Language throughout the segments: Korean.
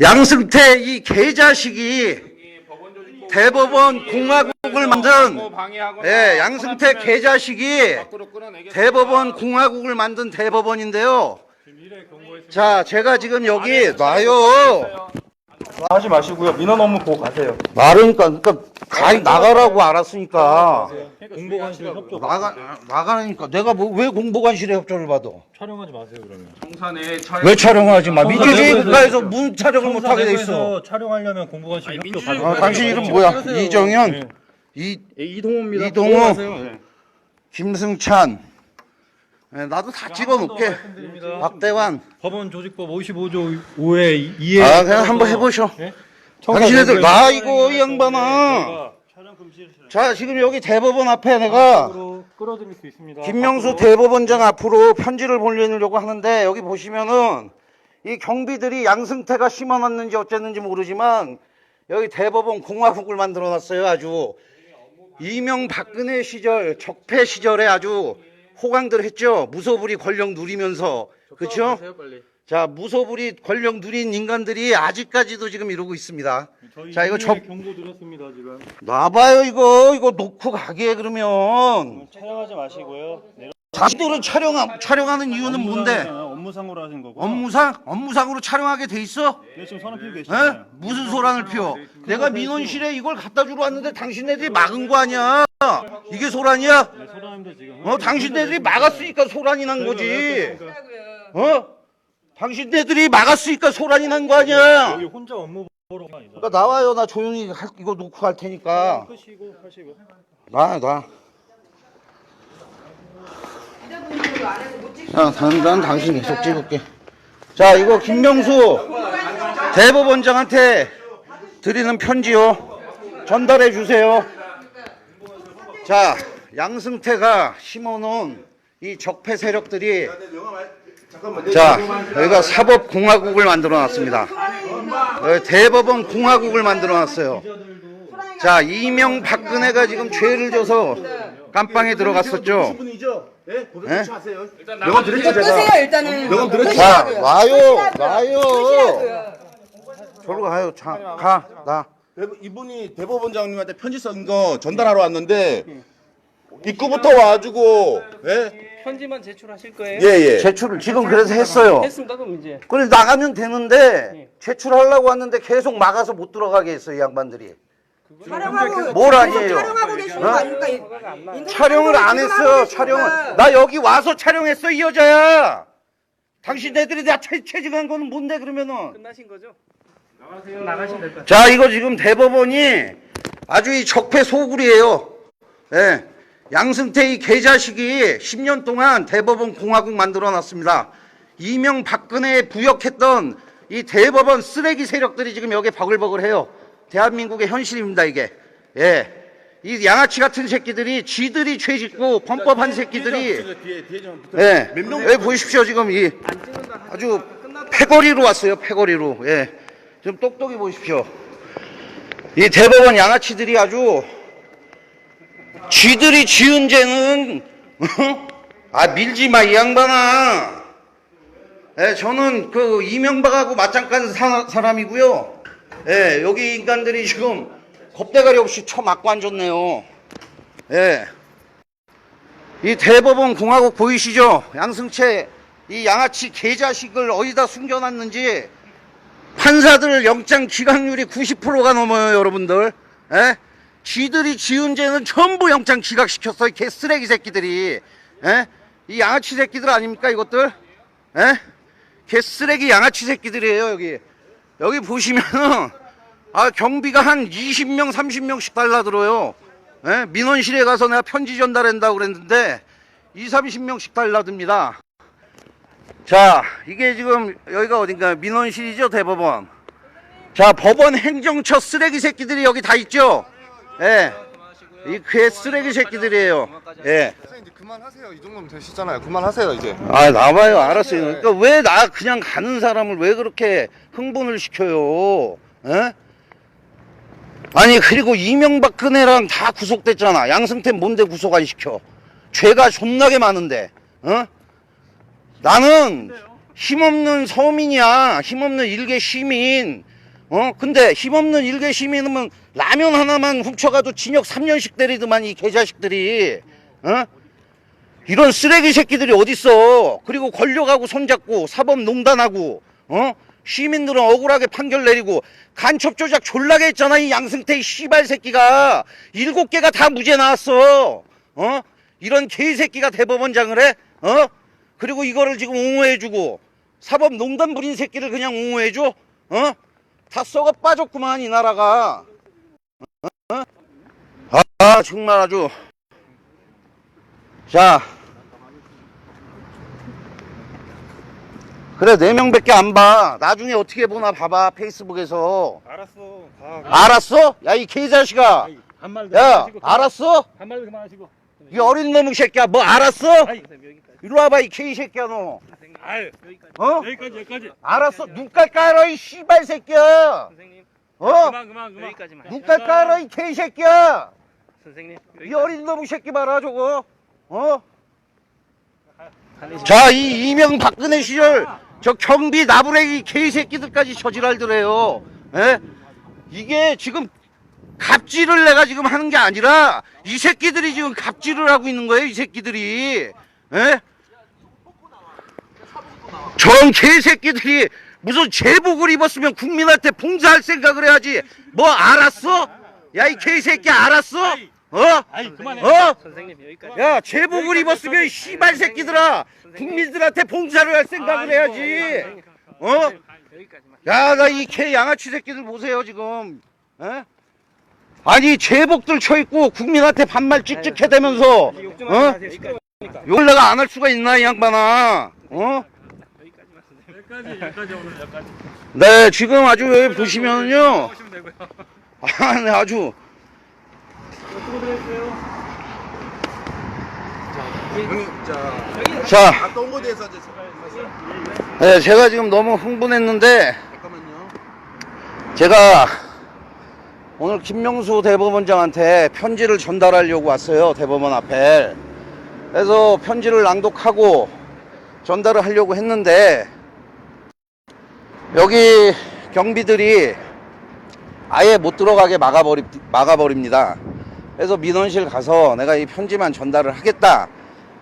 양승태 이 개자식이 대법원 공화국을 만든 예, 양승태 개자식이 대법원 공화국을 만든 대법원인데요. 자, 제가 지금 여기 놔요. 하지 마시고요. 민원 업무 보고 가세요. 말하니까 그러니까 가 나가라고 알았으니까 공보관실 협조 나가 나가니까 내가 뭐 왜 공보관실에 협조를 받아? 촬영하지 마세요 그러면. 청산에 왜 촬영하지 마? 민주주의 국가에서 문 촬영을 못 하게 돼 있어. 청사 내부에서 촬영하려면 공보관실 협조 민주주의 받아야 아, 당신 이름 뭐야? 이정현, 이 이동호입니다. 이동호. 네. 김승찬. 예, 나도 다 집어넣게. 말씀드립니다. 박대환. 법원 조직법 55조 5회 2회 아, 그냥 한번 해보셔. 당신네들 나 이거 이 양반아. 자, 지금 여기 대법원 앞에 내가 밖으로 끌어들일 수 있습니다. 김명수. 대법원장 앞으로 편지를 보내려고 하는데 여기 보시면은 이 경비들이 양승태가 심어놨는지 어쨌는지 모르지만 여기 대법원 공화국을 만들어 놨어요 아주 이명박근혜 시절 적폐 시절에 아주 호강들 했죠? 무소불위 권력 누리면서. 그렇죠? 자 무소불위 권력 누린 인간들이 아직까지도 지금 이러고 있습니다. 자, 이거 적- 경고 드렸습니다 지금. 놔봐요 이거. 이거 놓고 가게 그러면. 촬영하지 마시고요. 자기들은 촬영 촬영하는 이유는 뭔데. 업무상으로 하신 거고. 업무상 업무상으로 촬영하게 돼 있어? 네, 지금 선언 피고 에? 계시잖아요. 무슨 소란을 피워? 내가 민원실에 이걸 갖다 주러 왔는데 당신네들이 막은 거 아니야? 이게 소란이야? 네, 소장님도 지금. 어, 당신네들이 막았으니까 소란이 난 거지. 어? 당신네들이 막았으니까 소란이 난 거 아니야? 여기 혼자 업무 보러 가. 그러니까 나와요. 나 조용히 할- 이거 놓고 갈 테니까. 끄시고 하시고. 나, 나. 야, 난, 난 당신 계속 찍을게. 자, 이거 김명수 대법원장한테 드리는 편지요. 전달해 주세요. 자, 양승태가 심어놓은 이 적폐 세력들이 자, 여기가 사법공화국을 만들어 놨습니다. 여기 대법원 공화국을 만들어 놨어요. 자, 이명 박근혜가 지금 죄를 져서 깜빵에 들어갔었죠. 예? 고백 예? 하세요. 명함 드렸죠, 끄세요 일단은. 명함 들었죠? 자. 와요. 와요. 저로 가요. 자, 가, 나. 대부- 이분이 대법원장님한테 편지 쓴 거 전달하러 왔는데 입구부터 와가지고 예? 편지만 제출하실 거예요? 예, 예. 제출을 지금 그래서 했어요. 했습니다. 그럼 이제 그래 나가면 되는데 제출하려고 왔는데 계속 막아서 못 들어가게 했어요, 이 양반들이. 촬영하고 뭘 아니에요? 촬영하고 계시는 거 어? 아닙니까? 인터넷 촬영을 안 지금 하고 했어, 계신 촬영을. 나 여기 와서 촬영했어, 이 여자야. 당신네들이 나 채, 채증한 거는 뭔데, 그러면은. 끝나신 거죠? 나가세요. 나가시면 될것 같아요. 자, 이거 지금 대법원이 아주 이 적폐 소굴이에요. 예. 양승태 이 개자식이 10년 동안 대법원 공화국 만들어 놨습니다. 이명 박근혜에 부역했던 이 대법원 쓰레기 세력들이 지금 여기에 버글버글해요. 대한민국의 현실입니다, 이게. 예. 이 양아치 같은 새끼들이 지들이 죄 짓고 범법한 새끼들이. 예. 여기 보십시오. 지금 이 아주 패거리로 왔어요. 패거리로. 예. 좀 똑똑히 보십시오. 이 대법원 양아치들이 아주 쥐들이 지은 죄는 어? 아 밀지 마 이 양반아. 예, 저는 그 이명박하고 맞짱 깐 사, 사람이고요. 예, 여기 인간들이 지금 겁대가리 없이 쳐맞고 앉았네요. 예. 이 대법원 공화국 보이시죠? 양승채 이 양아치 개자식을 어디다 숨겨놨는지 판사들 영장 기각률이 90%가 넘어요, 여러분들. 예? 쥐들이 지은 죄는 전부 영장 기각시켰어, 이 개쓰레기 새끼들이. 예? 이 양아치 새끼들 아닙니까, 이것들? 예? 개쓰레기 양아치 새끼들이에요, 여기. 여기 보시면은, 아, 경비가 한 20명, 30명씩 달라들어요. 예? 민원실에 가서 내가 편지 전달한다고 그랬는데, 2, 30명씩 달라듭니다. 자, 이게 지금 여기가 어딘가 민원실이죠, 대법원. 자, 법원 행정처 쓰레기 새끼들이 여기 다 있죠? 예. 이괴 쓰레기 새끼들이에요. 예. 선생님 이제 그만하세요. 이 정도면 되시잖아요. 그만하세요 이제. 아, 나봐요. 알았어요. 그러니까 왜 나 그냥 가는 사람을 왜 그렇게 흥분을 시켜요? 예? 아니, 그리고 이명박근혜랑 다 구속됐잖아. 양승태 뭔데 구속 안 시켜? 죄가 존나게 많은데, 어? 나는 힘없는 서민이야. 힘없는 일개 시민. 어? 근데 힘없는 일개 시민은 라면 하나만 훔쳐가도 징역 3년씩 때리더만 이 개자식들이 어? 이런 쓰레기 새끼들이 어딨어 그리고 권력하고 손잡고 사법농단하고 어? 시민들은 억울하게 판결 내리고 간첩 조작 졸라게 했잖아 이 양승태 이 씨발 새끼가 일곱 개가 다 무죄 나왔어 어? 이런 개새끼가 대법원장을 해? 어? 그리고 이거를 지금 옹호해주고 사법 농단 부린 새끼를 그냥 옹호해줘? 어? 다 썩어 빠졌구만 이 나라가? 아 정말 아주 자 그래 네 명 밖에 안 봐 나중에 어떻게 보나 봐봐 페이스북에서 알았어. 가. 알았어? 야 이 개자식아 한말 야 알았어? 한말 그만하시고. 이 어린 놈의 새끼야 뭐 알았어? 아이, 이리 와봐 이 개이 새끼야 너 아유, 어? 여기까지 여기까지. 알았어 눈깔 깔아 이 씨발 새끼야 선생님 어? 그만 그만 그만. 여기까지만. 눈깔 깔아 이 개이 새끼야 선생님 이 어린 놈의 새끼 봐라 저거 어? 자 이 이명 박근혜 시절 저 경비 나부랭이 개새끼들까지 저지랄더래요 예? 이게 지금 갑질을 내가 지금 하는 게 아니라 이 새끼들이 지금 갑질을 하고 있는 거예요 이 새끼들이 예? 전 개새끼들이 무슨 제복을 입었으면 국민한테 봉사할 생각을 해야지 뭐 알았어? 야 이 개새끼 알았어? 어? 아이, 그만해. 어? 선생님 여기까지. 야 제복을 입었으면 씨발 새끼들아 국민들한테 봉사를 할 생각을 해야지 어? 여기까지만. 야 나 이 개 양아치 새끼들 보세요 지금 에? 아니 제복들 쳐입고 국민한테 반말 찍찍 해대면서 어? 여기까지. 욕을 내가 안 할 수가 있나 이 양반아 어? 여기까지만 선생님. 여기까지 여기까지 오늘 여기까지. 네 지금 아주 여기 보시면요 오시면 되고요. 아, 네, 아주 형님 자. 자 갔다 온 거에 대해서 이제 네, 제가 지금 너무 흥분했는데. 제가 오늘 김명수 대법원장한테 편지를 전달하려고 왔어요 대법원 앞에. 그래서 편지를 낭독하고 전달을 하려고 했는데 여기 경비들이 아예 못 들어가게 막아버리, 막아버립니다 그래서 민원실 가서 내가 이 편지만 전달을 하겠다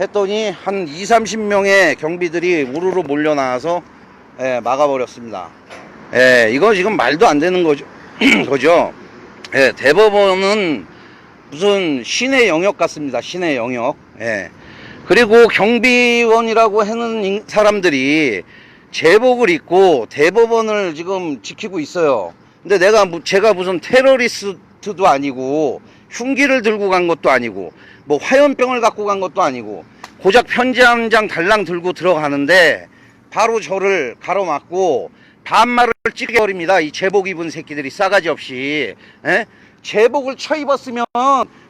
했더니 한 2, 30명의 경비들이 우르르 몰려 나와서 예, 막아버렸습니다 예, 이거 지금 말도 안 되는 거죠. 거죠. 예, 대법원은 무슨 신의 영역 같습니다. 신의 영역. 예. 그리고 경비원이라고 하는 인- 사람들이 제복을 입고 대법원을 지금 지키고 있어요. 근데 내가 무- 제가 무슨 테러리스트도 아니고 흉기를 들고 간 것도 아니고 뭐 화염병을 갖고 간 것도 아니고 고작 편지 한 장 달랑 들고 들어가는데 바로 저를 가로막고 반말을 찌개버립니다. 이 제복 입은 새끼들이 싸가지 없이 에? 제복을 쳐 입었으면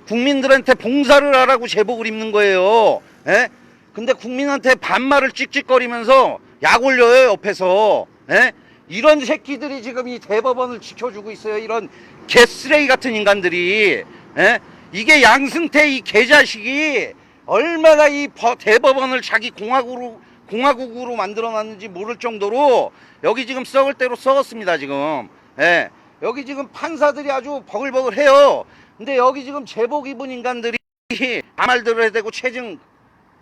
국민들한테 봉사를 하라고 제복을 입는 거예요. 에? 근데 국민한테 반말을 찍찍거리면서 약 올려요 옆에서 에? 이런 새끼들이 지금 이 대법원을 지켜주고 있어요. 이런 개쓰레기 같은 인간들이. 에? 이게 양승태 이 개자식이 얼마나 이 버- 대법원을 자기 공화국으로 공화국으로 만들어놨는지 모를 정도로 여기 지금 썩을 대로 썩었습니다 지금. 예. 여기 지금 판사들이 아주 버글버글 해요. 근데 여기 지금 제복 입은 인간들이 아말들을 해대고 체증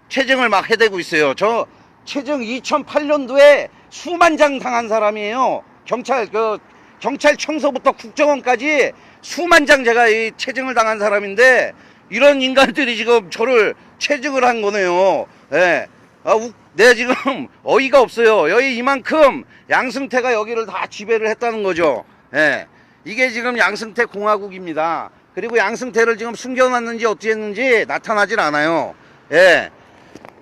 체증을 막 해대고 있어요. 저 체증 2008년도에 수만 장 당한 사람이에요 경찰 그 경찰청서부터 국정원까지 수만 장 제가 이 체증을 당한 사람인데 이런 인간들이 지금 저를 체증을 한 거네요. 예. 아, 우- 내 지금 어이가 없어요. 여기 이만큼 양승태가 여기를 다 지배를 했다는 거죠. 예. 이게 지금 양승태 공화국입니다. 그리고 양승태를 지금 숨겨놨는지 어떻게 했는지 나타나질 않아요. 예.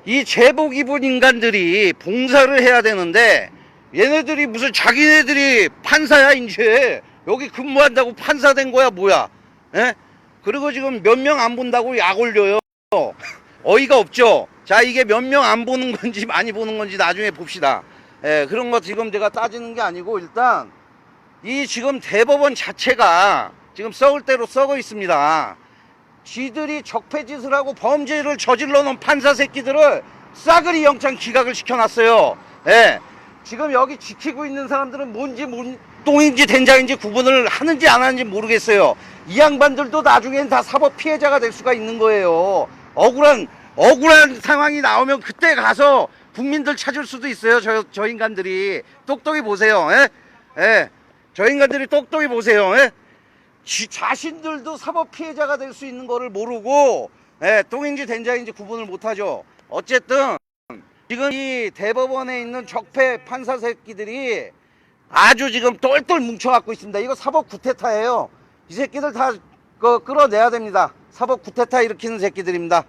이 제복 입은 인간들이 봉사를 해야 되는데 얘네들이 무슨 자기네들이 판사야 이제 여기 근무한다고 판사 된 거야 뭐야? 예? 그리고 지금 몇 명 안 본다고 약 올려요. 어이가 없죠? 자 이게 몇 명 안 보는 건지 많이 보는 건지 나중에 봅시다. 예, 그런 거 지금 제가 따지는 게 아니고 일단 이 지금 대법원 자체가 지금 썩을 대로 썩어 있습니다 지들이 적폐짓을 하고 범죄를 저질러 놓은 판사 새끼들을 싸그리 영장 기각을 시켜놨어요. 예. 지금 여기 지키고 있는 사람들은 뭔지 뭔 똥인지 된장인지 구분을 하는지 안 하는지 모르겠어요. 이 양반들도 나중엔 다 사법 피해자가 될 수가 있는 거예요. 억울한 억울한 상황이 나오면 그때 가서 국민들 찾을 수도 있어요. 저, 저 인간들이 똑똑히 보세요. 예? 예. 저 인간들이 똑똑히 보세요. 예? 지- 자신들도 사법 피해자가 될 수 있는 거를 모르고 예, 똥인지 된장인지 구분을 못하죠. 어쨌든 지금 이 대법원에 있는 적폐 판사 새끼들이 아주 지금 똘똘 뭉쳐갖고 있습니다. 이거 사법 구태타예요. 이 새끼들 다 그, 끌어내야 됩니다. 사법 구태타 일으키는 새끼들입니다.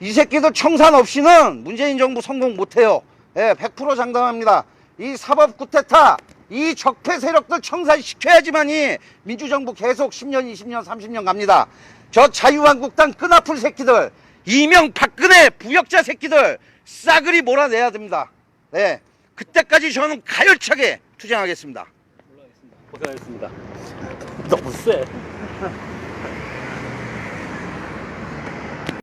이 새끼들 청산 없이는 문재인 정부 성공 못해요. 예, 100% 장담합니다. 이 사법 구태타, 이 적폐 세력들 청산시켜야지만이 민주정부 계속 10년, 20년, 30년 갑니다. 저 자유한국당 끈아풀 새끼들, 이명 박근혜 부역자 새끼들 싸그리 몰아내야 됩니다. 네. 그때까지 저는 가열차게 투쟁하겠습니다. 고생하셨습니다. 너무 세.